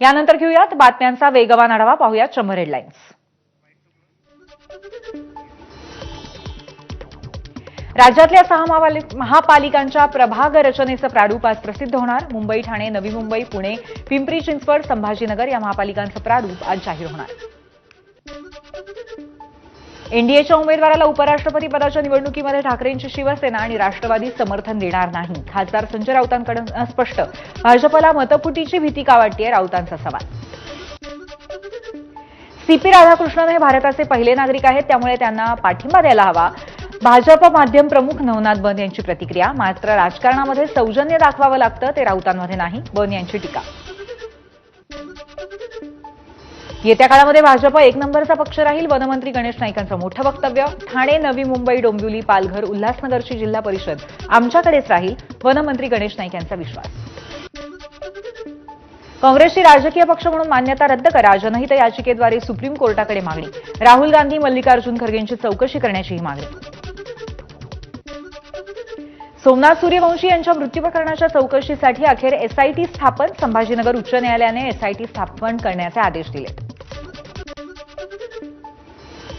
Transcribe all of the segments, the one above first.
यानंतर घेऊयात बातम्यांचा वेगवान आढावा. पाहूयात शंभर हेडलाईन्स राज्यातल्या सहा महापालिकांच्या प्रभाग रचनेचं प्रारूप आज प्रसिद्ध होणार. मुंबई ठाणे नवी मुंबई पुणे पिंपरी चिंचवड संभाजीनगर या महापालिकांचं प्रारूप आज जाहीर होणार. एनडीएच्या उमेदवाराला उपराष्ट्रपती पदाच्या निवडणुकीमध्ये ठाकरेंची शिवसेना आणि राष्ट्रवादी समर्थन देणार नाही. खासदार संजय राऊतांकडून स्पष्ट भाजपला मतफुटीची भीती का वाटतेय? राऊतांचा सवाल. सीपी राधाकृष्णन हे भारताचे पहिले नागरिक आहेत. त्यामुळे त्यांना पाठिंबा द्यायला हवा. भाजप माध्यम प्रमुख नवनाथ बन यांची प्रतिक्रिया. मात्र राजकारणामध्ये सौजन्य दाखवावं लागतं ते राऊतांमध्ये नाही. बन यांची टीका. येत्या काळामध्ये भाजप एक नंबरचा पक्ष राहील. वनमंत्री गणेश नाईकांचं मोठं वक्तव्य. ठाणे नवी मुंबई डोंबिवली पालघर उल्हासनगरची जिल्हा परिषद आमच्याकडेच राहील. वनमंत्री गणेश नाईक यांचा विश्वास. काँग्रेसची राजकीय पक्ष म्हणून मान्यता रद्द करा. जनहित याचिकेद्वारे सुप्रीम कोर्टाकडे मागणी. राहुल गांधी मल्लिकार्जुन खरगेंची चौकशी करण्याचीही मागणी. सोमनाथ सूर्यवंशी यांच्या मृत्यू प्रकरणाच्या चौकशीसाठी अखेर एसआयटी स्थापन. संभाजीनगर उच्च न्यायालयाने एसआयटी स्थापन करण्याचे आदेश दिलेत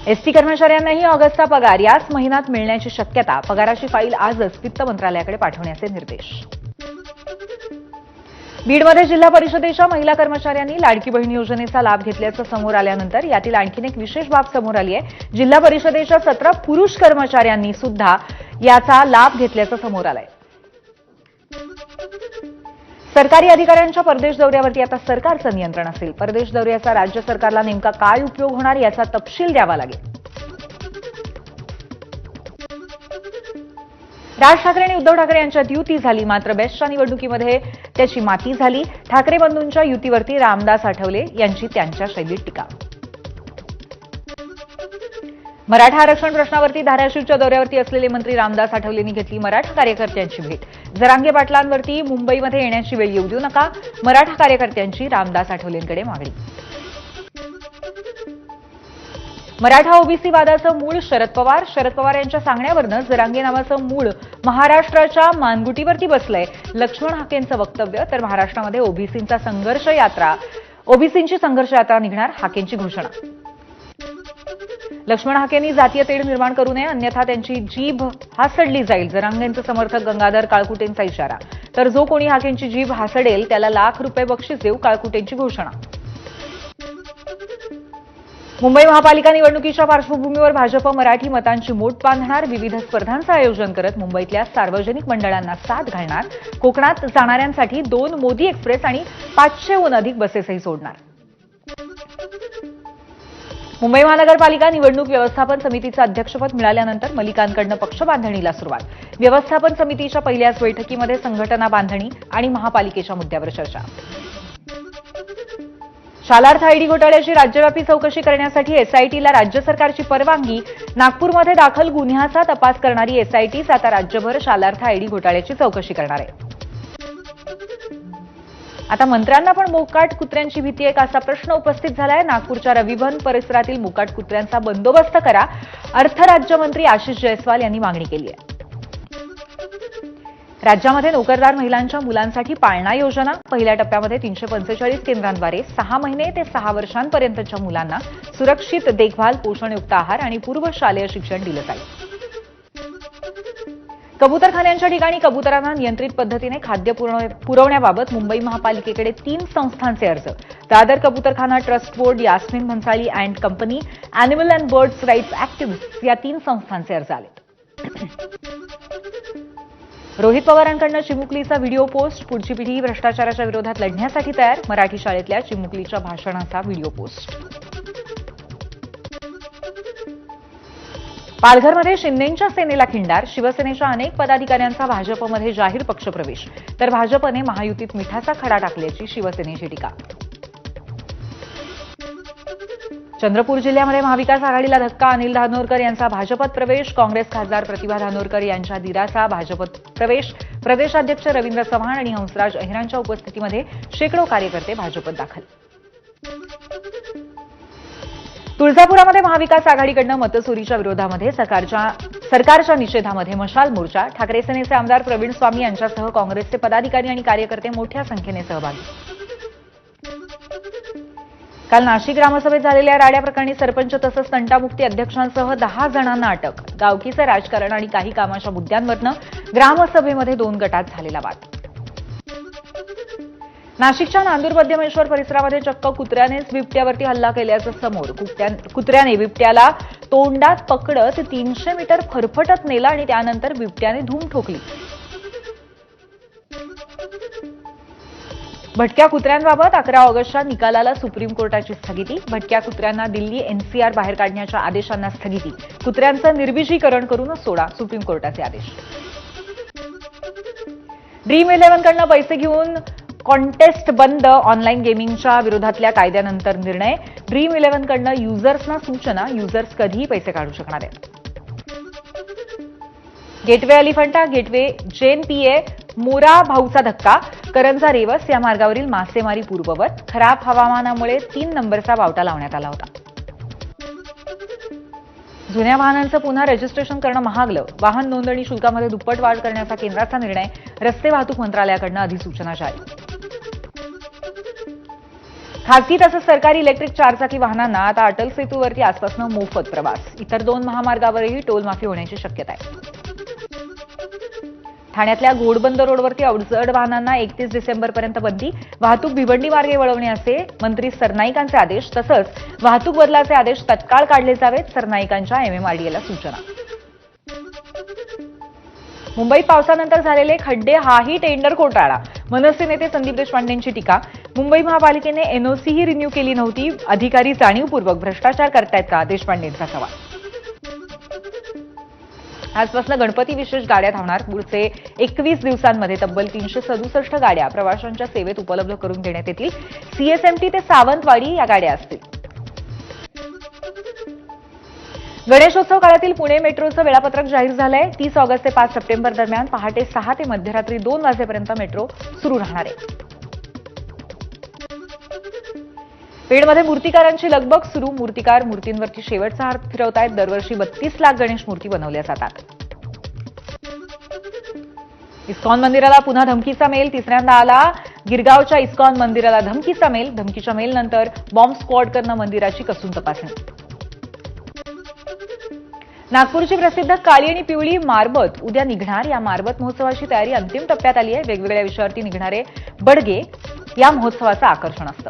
एसटी कर्मचाऱ्यांनाही ऑगस्टचा पगार. याच महिन्यात मिळण्याची शक्यता. पगाराची फाईल आजच वित्त मंत्रालयाकडे पाठवण्याचे निर्देश. बीडमध्ये जिल्हा परिषदेच्या महिला कर्मचाऱ्यांनी लाडकी बहीण योजनेचा लाभ घेतल्याचं समोर आल्यानंतर यातील आणखीन एक विशेष बाब समोर आली आहे. जिल्हा परिषदेच्या सतरा पुरुष कर्मचाऱ्यांनी सुद्धा याचा लाभ घेतल्याचं समोर आलंय. सरकारी अधिकाऱ्यांच्या परदेश दौऱ्यावरती आता सरकारचं नियंत्रण असेल. परदेश दौऱ्याचा राज्य सरकारला नेमका काय उपयोग होणार याचा तपशील द्यावा लागेल. राज ठाकरे आणि उद्धव ठाकरे यांच्यात युती झाली. मात्र बेस्टच्या निवडणुकीमध्ये त्याची माती झाली. ठाकरे बंधूंच्या युतीवरती रामदास आठवले यांची त्यांच्या शैलीत टीका. मराठा आरक्षण प्रश्नावरती धाराशिवच्या दौऱ्यावरती असलेले मंत्री रामदास आठवलेंनी घेतली मराठा कार्यकर्त्यांची भेट. जरांगे पाटलांवरती मुंबईमध्ये येण्याची वेळ येऊ देऊ नका. मराठा कार्यकर्त्यांची रामदास आठवलेंकडे मागणी. मराठा ओबीसी वादाचं मूळ शरद पवार. शरद पवार यांच्या सांगण्यावरनं जरांगे नावाचं मूळ महाराष्ट्राच्या मानगुटीवरती बसलंय. लक्ष्मण हाकेंचं वक्तव्य तर महाराष्ट्रामध्ये ओबीसींचा संघर्ष यात्रा. ओबीसींची संघर्ष यात्रा निघणार हाकेंची घोषणा. लक्ष्मण हाकेंनी जातीय तेढ निर्माण करू नये अन्यथा त्यांची जीभ हासडली जाईल. जरांगेंचे समर्थक गंगाधर काळकुटेंचा इशारा. तर जो कोणी हाकेंची जीभ हासडेल त्याला लाख रुपये बक्षीस देऊ काळकुटेंची घोषणा. मुंबई महापालिका निवडणुकीच्या पार्श्वभूमीवर भाजप मराठी मतांची मोठ बांधणार विविध स्पर्धांचं आयोजन करत मुंबईतल्या सार्वजनिक मंडळांना साथ घालणार. कोकणात जाणाऱ्यांसाठी दोन मोदी एक्सप्रेस आणि पाचशेहून अधिक बसेसही सोडणार. मुंबई महानगरपालिका निवडणूक व्यवस्थापन समितीचं अध्यक्षपद मिळाल्यानंतर मलिकांकडनं पक्ष बांधणीला सुरुवात. व्यवस्थापन समितीच्या पहिल्याच बैठकीमध्ये संघटना बांधणी आणि महापालिकेच्या मुद्द्यावर चर्चा. शालार्थ आयडी घोटाळ्याची राज्यव्यापी चौकशी करण्यासाठी एसआयटीला राज्य सरकारची परवानगी नागपूरमध्ये दाखल गुन्ह्याचा तपास करणारी एसआयटीच आता राज्यभर शालार्थ आयडी घोटाळ्याची चौकशी करणार आहे. आता मंत्र्यांना पण मोकाट कुत्र्यांची भीती आहे का असा प्रश्न उपस्थित झालाय. नागपूरच्या रविभन परिसरातील मोकाट कुत्र्यांचा बंदोबस्त करा. अर्थ राज्यमंत्री आशिष जयस्वाल यांनी मागणी केली आहे. राज्यामध्ये नोकरदार महिलांच्या मुलांसाठी पाळणा योजना. पहिल्या टप्प्यामध्ये तीनशे पंचेचाळीस केंद्रांद्वारे सहा महिने ते सहा वर्षांपर्यंतच्या मुलांना सुरक्षित देखभाल पोषणयुक्त आहार आणि पूर्व शालेय शिक्षण दिलं जाईल. कबूतरखान्यांच्या ठिकाणी कबुतरांना नियंत्रित पद्धतीने खाद्य पुरव- पुरवण्याबाबत मुंबई महापालिकेकडे तीन संस्थांचे अर्ज. Dadar Kabutarkhana trust board Yasmin Bhansali and company animal and birds rights activist या तीन संस्थांचे अर्ज आलेत. रोहित पवारांकडनं चिमुकलीचा व्हिडिओ पोस्ट. पुढची पिढी भ्रष्टाचाराच्या विरोधात लढण्यासाठी तयार. मराठी शाळेतल्या चिमुकलीच्या भाषणाचा व्हिडिओ पोस्ट. पालघरमध्ये शिंदेंच्या सेनेला खिंडार. शिवसेनेच्या अनेक पदाधिकाऱ्यांचा भाजपमध्ये जाहीर पक्षप्रवेश. तर भाजपने महायुतीत मिठाचा खडा टाकल्याची शिवसेनेची टीका. चंद्रपूर जिल्ह्यामध्ये महाविकास आघाडीला धक्का अनिल धानोरकर यांचा भाजपत प्रवेश काँग्रेस खासदार प्रतिभा धानोरकर यांच्या दिराचा भाजपत प्रवेश. प्रदेशाध्यक्ष रवींद्र चव्हाण आणि हंसराज अहिरांच्या उपस्थितीमध्ये शेकडो कार्यकर्ते भाजपत दाखल. तुळजापुरामध्ये महाविकास आघाडीकडनं मतचोरीच्या विरोधामध्ये सरकारच्या सरकारच्या निषेधामध्ये मशाल मोर्चा. ठाकरे सेनेचे आमदार प्रवीण स्वामी यांच्यासह काँग्रेसचे पदाधिकारी आणि कार्यकर्ते मोठ्या संख्येने सहभागी. काल नाशिक ग्रामसभेत झालेल्या राड्या प्रकरणी सरपंच तसंच तंटामुक्ती अध्यक्षांसह दहा जणांना अटक. गावकीचं राजकारण आणि काही कामाच्या मुद्द्यांवरनं ग्रामसभेमध्ये दोन गटात झालेला वाद. नाशिकच्या नांदूर मध्यमेश्वर परिसरामध्ये चक्क कुत्र्यानेच बिबट्यावरती हल्ला केल्याचं समोर कुत्र्याने बिबट्याला तोंडात पकडत तीनशे मीटर फरफटत नेला आणि त्यानंतर बिबट्याने धूम ठोकली. भटक्या कुत्र्यांबाबत अकरा ऑगस्टच्या निकालाला सुप्रीम कोर्टाची स्थगिती. भटक्या कुत्र्यांना दिल्ली एनसीआर बाहेर काढण्याच्या आदेशांना स्थगिती. कुत्र्यांचं निर्विजीकरण करूनच सोडा सुप्रीम कोर्टाचे आदेश. ड्रीम इलेव्हनकडनं पैसे घेऊन कॉन्टेस्ट बंद ऑनलाईन गेमिंगच्या विरोधातल्या कायद्यानंतर निर्णय. ड्रीम इलेव्हनकडनं युजर्सना सूचना युजर्स कधीही पैसे काढू शकणार आहेत. Gateway Elephanta gateway JNPA Mora Bhaucha Dhakka. करंजा रेवस या मार्गावरील मासेमारी पूर्ववत. खराब हवामानामुळे तीन नंबरचा बावटा लावण्यात आला होता. जुन्या वाहनांचं पुन्हा रजिस्ट्रेशन करणं महागलं. वाहन नोंदणी शुल्कामध्ये दुप्पट वाढ करण्याचा केंद्राचा निर्णय. रस्ते वाहतूक मंत्रालयाकडनं अधिसूचना जारी. खासगी तसंच सरकारी इलेक्ट्रिक चारचाकी वाहनांना आता अटल सेतूवरती आजपासून मोफत प्रवास. इतर दोन महामार्गावरही टोलमाफी होण्याची शक्यता आहे. ठाण्यातल्या घोडबंद रोडवरती अवजड वाहनांना एकतीस डिसेंबरपर्यंत बंदी. वाहतूक भिवंडी मार्गे वळवण्याचे मंत्री सरनाईकांचे आदेश तसंच वाहतूक बदलाचे आदेश तत्काळ काढले जावेत सरनाईकांच्या एमएमआरडीएला सूचना. मुंबईत पावसानंतर झालेले खड्डे हाही टेंडर घोटाळा मनसे नेते संदीप देशपांडेंची टीका. मुंबई महापालिकेने एनओसीही रिन्यू केली नव्हती. अधिकारी जाणीवपूर्वक भ्रष्टाचार करतायत का? देशपांडेंचा सवाल. आजपासून गणपती विशेष गाड्या धावणार. पुढचे एकवीस दिवसांमध्ये तब्बल तीनशे सदुसष्ट गाड्या प्रवाशांच्या सेवेत उपलब्ध करून देण्यात येतील. सीएसएमटी ते सावंतवाडी या गाड्या असतील. गणेशोत्सव काळातील पुणे मेट्रोचं वेळापत्रक जाहीर झालंय. तीस ऑगस्ट ते पाच सप्टेंबर दरम्यान पहाटे सहा ते मध्यरात्री दोन वाजेपर्यंत मेट्रो सुरू राहणार आहे. पेडमध्ये मूर्तिकारांची लगबग सुरू. मूर्तिकार मूर्तींवरती शेवटचा हात फिरवतायत. दरवर्षी बत्तीस लाख गणेश मूर्ती बनवल्या जातात. इस्कॉन मंदिराला पुन्हा धमकीचा मेल. तिसऱ्यांदा आला गिरगावच्या इस्कॉन मंदिराला धमकीचा मेल. धमकीच्या मेलनंतर बॉम्ब स्क्वॉडकडनं मंदिराची कसून तपासणी. नागपूरची प्रसिद्ध काळी आणि पिवळी मारबत. उद्या निघणार या मारबत महोत्सवाची तयारी अंतिम टप्प्यात आली आहे. वेगवेगळ्या विषयावरती निघणारे बडगे या महोत्सवाचं आकर्षण असतं.